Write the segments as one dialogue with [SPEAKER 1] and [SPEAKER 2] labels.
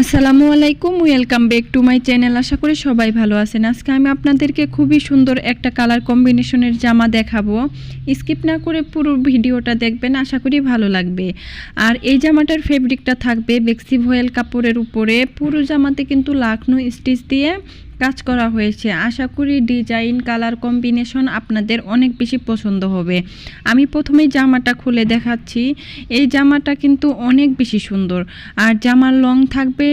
[SPEAKER 1] আসসালামু আলাইকুম welcome back to my channel আশা করি সবাই ভালো আছেন। আজকে আমি আপনাদেরকে খুবই সুন্দর একটা কালার কম্বিনেশনের জামা দেখাবো। স্কিপ না করে পুরো ভিডিওটা দেখবেন, আশা করি ভালো লাগবে। আর এই জামাটার ফেব্রিকটা থাকবে বেক্সি ভয়েল কাপড়ের উপরে। পুরো জামাতে কিন্তু লাখনো স্টিচ দিয়ে কাজ করা হয়েছে। আশা করি ডিজাইন, কালার কম্বিনেশন আপনাদের অনেক বেশি পছন্দ হবে। আমি প্রথমেই জামাটা খুলে দেখাচ্ছি। এই জামাটা কিন্তু অনেক বেশি সুন্দর। আর জামার লং থাকবে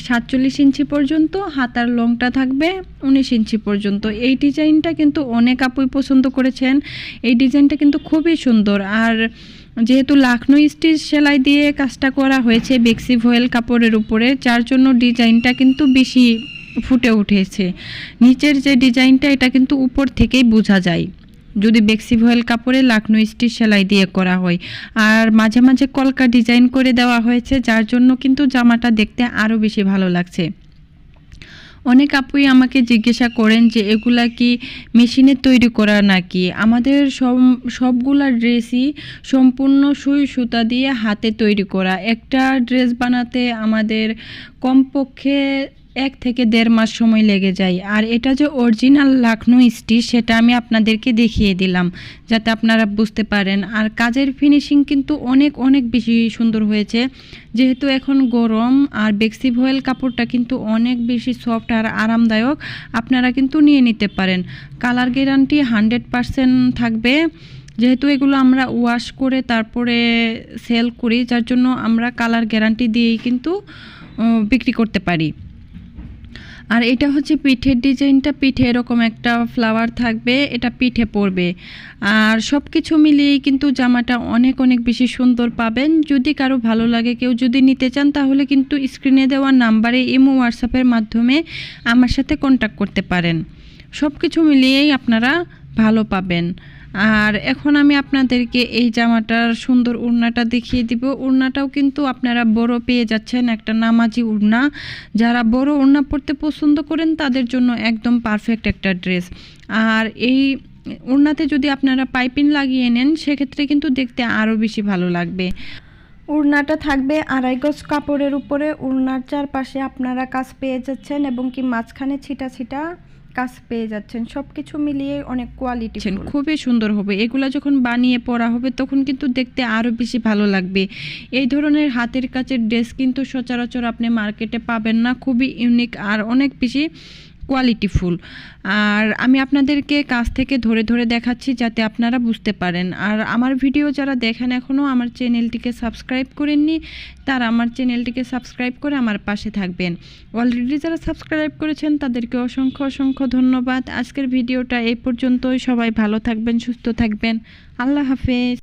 [SPEAKER 1] সাতচল্লিশ ইঞ্চি পর্যন্ত, হাতার লংটা থাকবে উনিশ ইঞ্চি পর্যন্ত। এই ডিজাইনটা কিন্তু অনেক আপুই পছন্দ করেছেন। এই ডিজাইনটা কিন্তু খুবই সুন্দর। আর যেহেতু লাখনো স্টিচ সেলাই দিয়ে কাজটা করা হয়েছে, বেক্সি ভয়েল কাপড়ের উপরে, যার জন্য ডিজাইনটা কিন্তু বেশি ফুটে উঠেছে। নিচের যে ডিজাইনটা, এটা কিন্তু উপর থেকেই বোঝা যায়। যদি বেক্সি ভয়েল কাপড়ে লাখনো স্টিচ সেলাই দিয়ে করা হয়। আর মাঝে মাঝে কলকা ডিজাইন করে দেওয়া হয়েছে, যার জন্য কিন্তু জামাটা দেখতে আরও বেশি ভালো লাগছে। অনেক আপুই আমাকে জিজ্ঞাসা করেন যে, এগুলা কি মেশিনে তৈরি করা নাকি? আমাদের সব, সবগুলা ড্রেসই সম্পূর্ণ সুই সুতা দিয়ে হাতে তৈরি করা। একটা ড্রেস বানাতে আমাদের কমপক্ষে এক থেকে দেড় মাস সময় লেগে যায়। আর এটা যে অরিজিনাল লাখনো স্টিচ সেটা আমি আপনাদেরকে দেখিয়ে দিলাম, যাতে আপনারা বুঝতে পারেন। আর কাজের ফিনিশিং কিন্তু অনেক অনেক বেশি সুন্দর হয়েছে। যেহেতু এখন গরম, আর বেক্সি ভয়েল কাপড়টা কিন্তু অনেক বেশি সফট আর আরামদায়ক, আপনারা কিন্তু নিয়ে নিতে পারেন। কালার গ্যারান্টি হান্ড্রেড পারসেন্ট থাকবে। যেহেতু এগুলো আমরা ওয়াশ করে তারপরে সেল করি, যার জন্য আমরা কালার গ্যারান্টি দিয়েই কিন্তু বিক্রি করতে পারি। আর এটা হচ্ছে পিঠের ডিজাইনটা, পিঠে এরকম একটা ফ্লাওয়ার থাকবে, এটা পিঠে পড়বে। আর সব কিছু মিলিয়েই কিন্তু জামাটা অনেক অনেক বেশি সুন্দর পাবেন। যদি কারও ভালো লাগে, কেউ যদি নিতে চান, তাহলে কিন্তু স্ক্রিনে দেওয়া নাম্বারে ইমো হোয়াটসঅ্যাপের মাধ্যমে আমার সাথে কন্ট্যাক্ট করতে পারেন। সব কিছু মিলিয়েই আপনারা ভালো পাবেন। আর এখন আমি আপনাদেরকে এই জামাটার সুন্দর উড়নাটা দেখিয়ে দিব। উড়নাটাও কিন্তু আপনারা বড় পেয়ে যাচ্ছেন একটা নামাজি উড়না। যারা বড় উড়না পরতে পছন্দ করেন, তাদের জন্য একদম পারফেক্ট একটা ড্রেস আর এই উড়নাতে যদি আপনারা পাইপিং লাগিয়ে নেন, সেক্ষেত্রে কিন্তু দেখতে আরও বেশি ভালো লাগবে।
[SPEAKER 2] উড়নাটা থাকবে আড়াই গজ কাপড়ের উপরে। উড়নার চারপাশে আপনারা কাজ পেয়ে যাচ্ছেন এবং কি মাঝখানে ছিটা ছিটা কাজ পেয়ে যাচ্ছেন সব কিছু মিলিয়ে অনেক কোয়ালিটি
[SPEAKER 1] খুবই সুন্দর হবে। এগুলো যখন বানিয়ে পরা হবে তখন কিন্তু দেখতে আরও বেশি ভালো লাগবে। এই ধরনের হাতের কাছের ড্রেস কিন্তু সচরাচর আপনি মার্কেটে পাবেন না খুবই ইউনিক আর অনেক বেশি কোয়ালিটিফুল আর আমি আপনাদেরকে কাছ থেকে ধরে ধরে দেখাচ্ছি যাতে আপনারা বুঝতে পারেন। আর আমার ভিডিও যারা দেখেন এখনও আমার চ্যানেলটিকে সাবস্ক্রাইব করেননি, তারা আমার চ্যানেলটিকে সাবস্ক্রাইব করে আমার পাশে থাকবেন। অলরেডি যারা সাবস্ক্রাইব করেছেন, তাদেরকে অসংখ্য অসংখ্য ধন্যবাদ। আজকের ভিডিওটা এই পর্যন্তই। সবাই ভালো থাকবেন, সুস্থ থাকবেন। আল্লাহ হাফেজ।